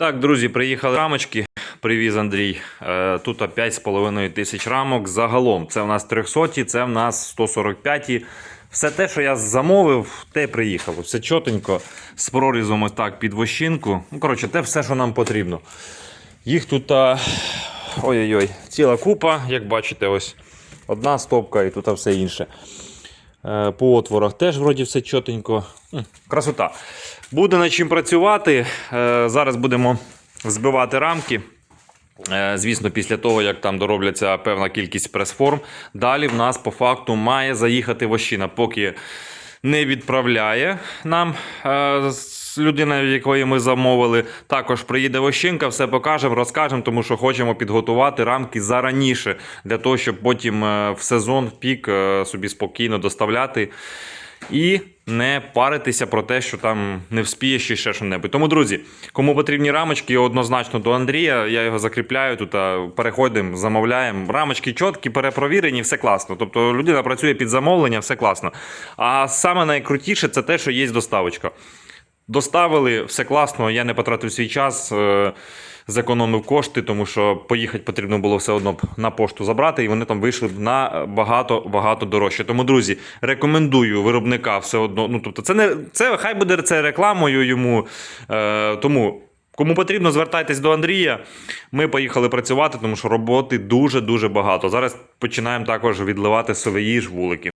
Так, друзі, приїхали рамочки. Привіз Андрій. Е, Тут 5,5 тисяч рамок. Загалом це в нас 300, це в нас 145. Все те, що я замовив, те приїхало. Все чотенько, з прорізом ось так під вощинку. Ну, коротше, те все, що нам потрібно. Їх тут ой-ой-ой, ціла купа, як бачите, ось одна стопка і тут все інше. Е, По отворах теж вроді все чотенько. Красота. Буде над чим працювати. Е, Зараз будемо збивати рамки. Е, Звісно, після того, як там доробляться певна кількість прес-форм, далі в нас по факту має заїхати вощина, поки не відправляє нам людина, в якої ми замовили. Також приїде вощинка, все покажемо, розкажемо, тому що хочемо підготувати рамки зараніше, для того, щоб потім е, в сезон, в пік е, собі спокійно доставляти. І не паритися про те, що там не вспієш чи ще що-небудь. Тому, друзі, кому потрібні рамочки, однозначно до Андрія. Я його закріпляю тут, переходимо, замовляємо. Рамочки чіткі, перепровірені, все класно. Тобто людина працює під замовлення, все класно. А саме найкрутіше це те, що є доставочка. Доставили, все класно, я не потратив свій час, е, зекономив кошти, тому що поїхати потрібно було все одно на пошту забрати, і вони там вийшли на багато багато дорожче. Тому, друзі, рекомендую виробника все одно. Ну тобто, це не це хай буде це рекламою йому. Е, тому. Кому потрібно, звертайтесь до Андрія. Ми поїхали працювати, тому що роботи дуже дуже багато. Зараз починаємо також відливати сової ж вулики.